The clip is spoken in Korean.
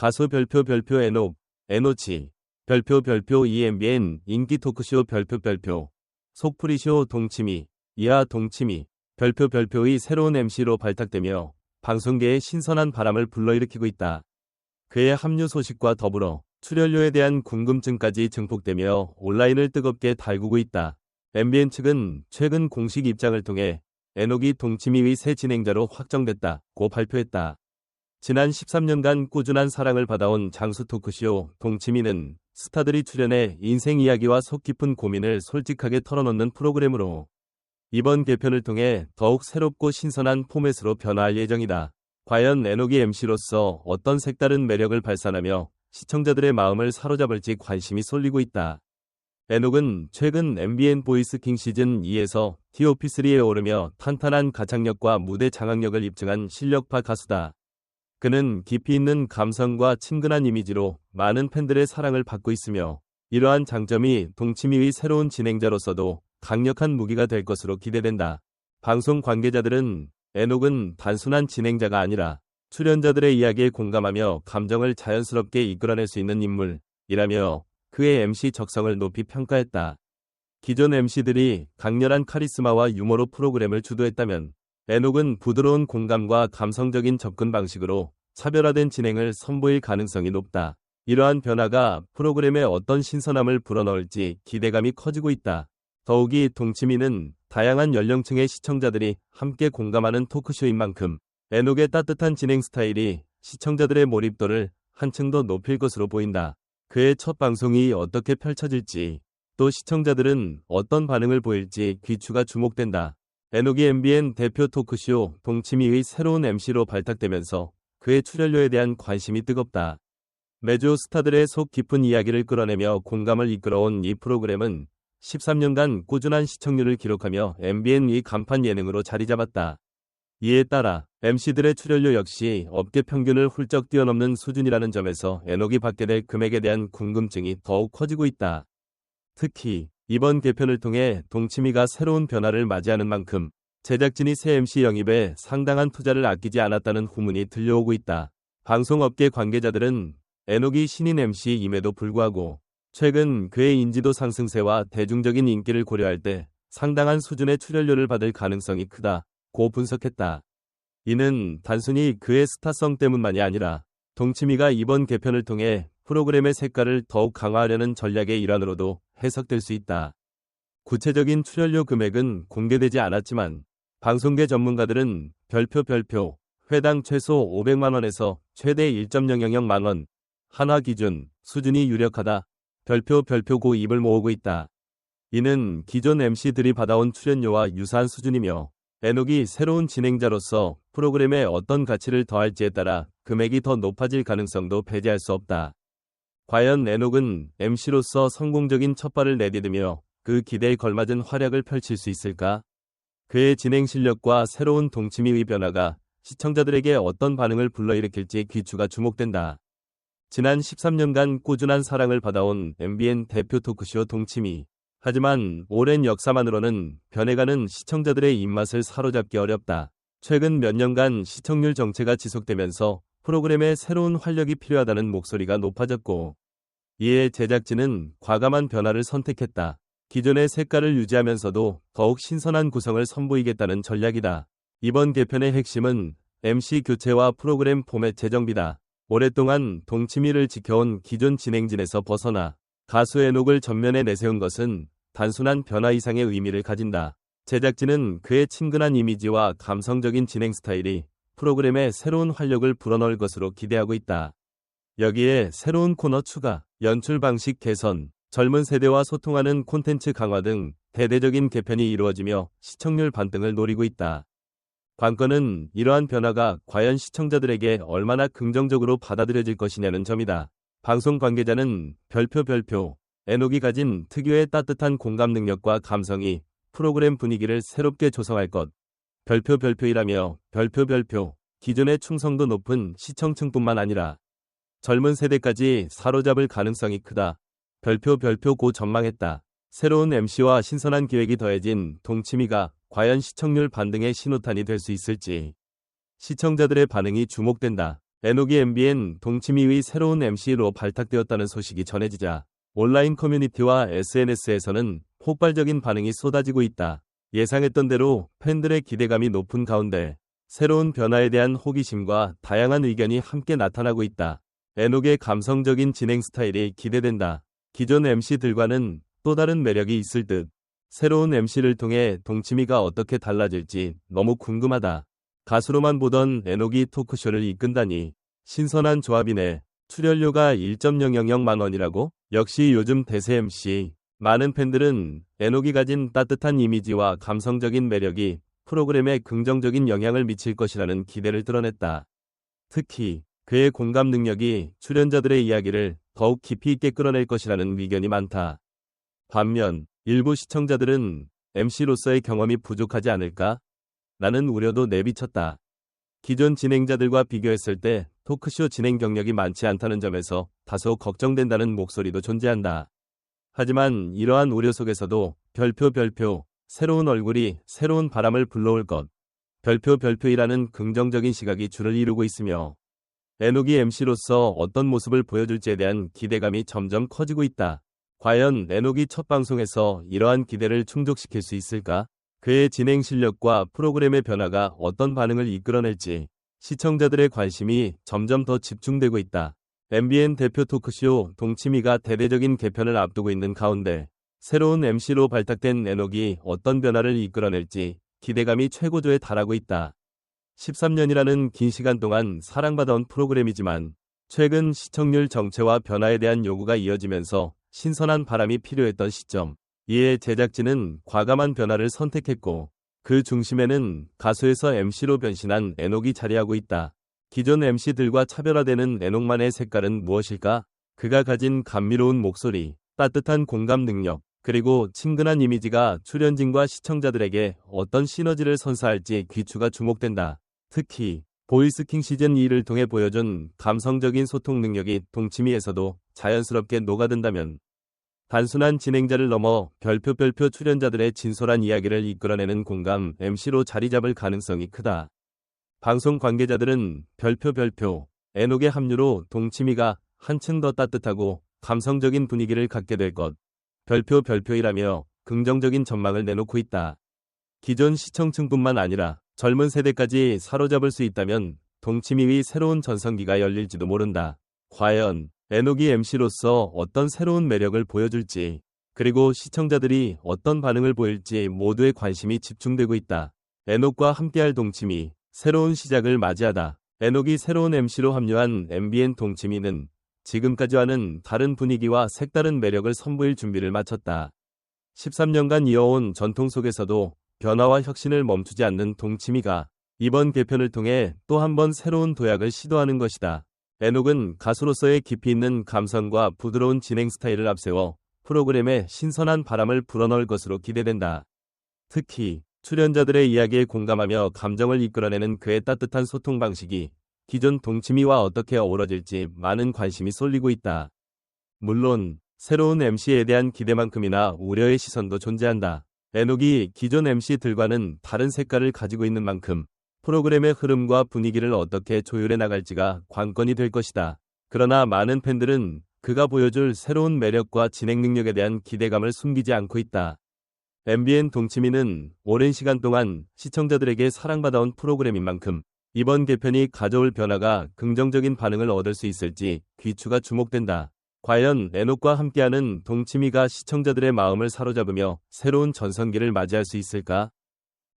가수 별표 별표 에녹, 에노치, 별표 별표 EMBN 인기 토크쇼 별표 별표 속풀이쇼 동치미, 이하 동치미, 별표 별표의 새로운 MC로 발탁되며 방송계에 신선한 바람을 불러일으키고 있다. 그의 합류 소식과 더불어 출연료에 대한 궁금증까지 증폭되며 온라인을 뜨겁게 달구고 있다. MBN 측은 최근 공식 입장을 통해 에녹이 동치미의 새 진행자로 확정됐다고 발표했다. 지난 13년간 꾸준한 사랑을 받아온 장수 토크쇼 동치미는 스타들이 출연해 인생 이야기와 속 깊은 고민을 솔직하게 털어놓는 프로그램으로 이번 개편을 통해 더욱 새롭고 신선한 포맷으로 변화할 예정이다. 과연 에녹이 MC로서 어떤 색다른 매력을 발산하며 시청자들의 마음을 사로잡을지 관심이 쏠리고 있다. 에녹은 최근 MBN 보이스킹 시즌 2에서 TOP3에 오르며 탄탄한 가창력과 무대 장악력을 입증한 실력파 가수다. 그는 깊이 있는 감성과 친근한 이미지로 많은 팬들의 사랑을 받고 있으며 이러한 장점이 동치미의 새로운 진행자로서도 강력한 무기가 될 것으로 기대된다. 방송 관계자들은 에녹은 단순한 진행자가 아니라 출연자들의 이야기에 공감하며 감정을 자연스럽게 이끌어낼 수 있는 인물이라며 그의 MC 적성을 높이 평가했다. 기존 MC들이 강렬한 카리스마와 유머로 프로그램을 주도했다면 에녹은 부드러운 공감과 감성적인 접근 방식으로 차별화된 진행을 선보일 가능성이 높다. 이러한 변화가 프로그램에 어떤 신선함을 불어넣을지 기대감이 커지고 있다. 더욱이 동치미는 다양한 연령층의 시청자들이 함께 공감하는 토크쇼인 만큼 에녹의 따뜻한 진행 스타일이 시청자들의 몰입도를 한층 더 높일 것으로 보인다. 그의 첫 방송이 어떻게 펼쳐질지 또 시청자들은 어떤 반응을 보일지 귀추가 주목된다. 에녹이 MBN 대표 토크쇼 동치미의 새로운 MC로 발탁되면서 그의 출연료에 대한 관심이 뜨겁다. 매주 스타들의 속 깊은 이야기를 끌어내며 공감을 이끌어온 이 프로그램은 13년간 꾸준한 시청률을 기록하며 MBN의 간판 예능으로 자리 잡았다. 이에 따라 MC들의 출연료 역시 업계 평균을 훌쩍 뛰어넘는 수준이라는 점에서 에녹이 받게 될 금액에 대한 궁금증이 더욱 커지고 있다. 특히 이번 개편을 통해 동치미가 새로운 변화를 맞이하는 만큼 제작진이 새 MC 영입에 상당한 투자를 아끼지 않았다는 후문이 들려오고 있다. 방송업계 관계자들은 에녹이 신인 MC임에도 불구하고 최근 그의 인지도 상승세와 대중적인 인기를 고려할 때 상당한 수준의 출연료를 받을 가능성이 크다 고 분석했다. 이는 단순히 그의 스타성 때문만이 아니라 동치미가 이번 개편을 통해 프로그램의 색깔을 더욱 강화하려는 전략의 일환으로도 해석될 수 있다. 구체적인 출연료 금액은 공개되지 않았지만 방송계 전문가들은 별표 별표 회당 최소 500만원에서 최대 1.000만원 한화 기준 수준이 유력하다. 별표 별표 고 입을 모으고 있다. 이는 기존 MC들이 받아온 출연료와 유사한 수준이며 에녹이 새로운 진행자로서 프로그램에 어떤 가치를 더할지에 따라 금액이 더 높아질 가능성도 배제할 수 없다. 과연 에녹은 MC로서 성공적인 첫발을 내디디며 그 기대에 걸맞은 활약을 펼칠 수 있을까? 그의 진행 실력과 새로운 동치미의 변화가 시청자들에게 어떤 반응을 불러일으킬지 귀추가 주목된다. 지난 13년간 꾸준한 사랑을 받아온 MBN 대표 토크쇼 동치미. 하지만 오랜 역사만으로는 변해가는 시청자들의 입맛을 사로잡기 어렵다. 최근 몇 년간 시청률 정체가 지속되면서 프로그램에 새로운 활력이 필요하다는 목소리가 높아졌고 이에 제작진은 과감한 변화를 선택했다. 기존의 색깔을 유지하면서도 더욱 신선한 구성을 선보이겠다는 전략이다. 이번 개편의 핵심은 MC 교체와 프로그램 포맷 재정비다. 오랫동안 동치미를 지켜온 기존 진행진에서 벗어나 가수 의 녹을 전면에 내세운 것은 단순한 변화 이상의 의미를 가진다. 제작진은 그의 친근한 이미지와 감성적인 진행 스타일이 프로그램에 새로운 활력을 불어넣을 것으로 기대하고 있다. 여기에 새로운 코너 추가, 연출 방식 개선, 젊은 세대와 소통하는 콘텐츠 강화 등 대대적인 개편이 이루어지며 시청률 반등을 노리고 있다. 관건은 이러한 변화가 과연 시청자들에게 얼마나 긍정적으로 받아들여질 것이냐는 점이다. 방송 관계자는 별표 별표 에녹이 가진 특유의 따뜻한 공감 능력과 감성이 프로그램 분위기를 새롭게 조성할 것. 별표 별표이라며 별표 별표 기존의 충성도 높은 시청층뿐만 아니라 젊은 세대까지 사로잡을 가능성이 크다. 별표 별표 고 전망했다. 새로운 MC와 신선한 기획이 더해진 동치미가 과연 시청률 반등의 신호탄이 될 수 있을지 시청자들의 반응이 주목된다. 에녹이 MBN 동치미의 새로운 MC로 발탁되었다는 소식이 전해지자 온라인 커뮤니티와 SNS에서는 폭발적인 반응이 쏟아지고 있다. 예상했던 대로 팬들의 기대감이 높은 가운데 새로운 변화에 대한 호기심과 다양한 의견이 함께 나타나고 있다. 에녹의 감성적인 진행 스타일이 기대된다. 기존 MC들과는 또 다른 매력이 있을 듯. 새로운 MC를 통해 동치미가 어떻게 달라질지 너무 궁금하다. 가수로만 보던 에녹이 토크쇼를 이끈다니 신선한 조합이네. 출연료가 1.000만 원이라고? 역시 요즘 대세 MC. 많은 팬들은 에녹이 가진 따뜻한 이미지와 감성적인 매력이 프로그램에 긍정적인 영향을 미칠 것이라는 기대를 드러냈다. 특히 그의 공감 능력이 출연자들의 이야기를 더욱 깊이 있게 끌어낼 것이라는 의견이 많다. 반면 일부 시청자들은 MC로서의 경험이 부족하지 않을까? 라는 우려도 내비쳤다. 기존 진행자들과 비교했을 때 토크쇼 진행 경력이 많지 않다는 점에서 다소 걱정된다는 목소리도 존재한다. 하지만 이러한 우려 속에서도 별표 별표 새로운 얼굴이 새로운 바람을 불러올 것 별표 별표이라는 긍정적인 시각이 줄을 이루고 있으며 에녹이 MC로서 어떤 모습을 보여줄지에 대한 기대감이 점점 커지고 있다. 과연 에녹이 첫 방송에서 이러한 기대를 충족시킬 수 있을까? 그의 진행 실력과 프로그램의 변화가 어떤 반응을 이끌어낼지 시청자들의 관심이 점점 더 집중되고 있다. MBN 대표 토크쇼 동치미가 대대적인 개편을 앞두고 있는 가운데 새로운 MC로 발탁된 에녹이 어떤 변화를 이끌어낼지 기대감이 최고조에 달하고 있다. 13년이라는 긴 시간 동안 사랑받아온 프로그램이지만 최근 시청률 정체와 변화에 대한 요구가 이어지면서 신선한 바람이 필요했던 시점. 이에 제작진은 과감한 변화를 선택했고 그 중심에는 가수에서 MC로 변신한 에녹이 자리하고 있다. 기존 MC들과 차별화되는 에녹만의 색깔은 무엇일까? 그가 가진 감미로운 목소리, 따뜻한 공감 능력, 그리고 친근한 이미지가 출연진과 시청자들에게 어떤 시너지를 선사할지 귀추가 주목된다. 특히 보이스킹 시즌 2를 통해 보여준 감성적인 소통 능력이 동치미에서도 자연스럽게 녹아든다면 단순한 진행자를 넘어 별표 별표 출연자들의 진솔한 이야기를 이끌어내는 공감 MC로 자리 잡을 가능성이 크다. 방송 관계자들은 별표 별표 에녹의 합류로 동치미가 한층 더 따뜻하고 감성적인 분위기를 갖게 될 것. 별표 별표이라며 긍정적인 전망을 내놓고 있다. 기존 시청층뿐만 아니라 젊은 세대까지 사로잡을 수 있다면 동치미의 새로운 전성기가 열릴지도 모른다. 과연 에녹이 MC로서 어떤 새로운 매력을 보여줄지 그리고 시청자들이 어떤 반응을 보일지 모두의 관심이 집중되고 있다. 에녹과 함께할 동치미 새로운 시작을 맞이하다. 에녹이 새로운 MC로 합류한 MBN 동치미는 지금까지와는 다른 분위기와 색다른 매력을 선보일 준비를 마쳤다. 13년간 이어온 전통 속에서도 변화와 혁신을 멈추지 않는 동치미가 이번 개편을 통해 또 한 번 새로운 도약을 시도하는 것이다. 에녹은 가수로서의 깊이 있는 감성과 부드러운 진행 스타일을 앞세워 프로그램에 신선한 바람을 불어넣을 것으로 기대된다. 특히 출연자들의 이야기에 공감하며 감정을 이끌어내는 그의 따뜻한 소통 방식이 기존 동치미와 어떻게 어우러질지 많은 관심이 쏠리고 있다. 물론 새로운 MC에 대한 기대만큼이나 우려의 시선도 존재한다. 에녹이 기존 MC들과는 다른 색깔을 가지고 있는 만큼 프로그램의 흐름과 분위기를 어떻게 조율해 나갈지가 관건이 될 것이다. 그러나 많은 팬들은 그가 보여줄 새로운 매력과 진행 능력에 대한 기대감을 숨기지 않고 있다. MBN 동치미는 오랜 시간 동안 시청자들에게 사랑받아온 프로그램인 만큼 이번 개편이 가져올 변화가 긍정적인 반응을 얻을 수 있을지 귀추가 주목된다. 과연 에녹과 함께하는 동치미가 시청자들의 마음을 사로잡으며 새로운 전성기를 맞이할 수 있을까?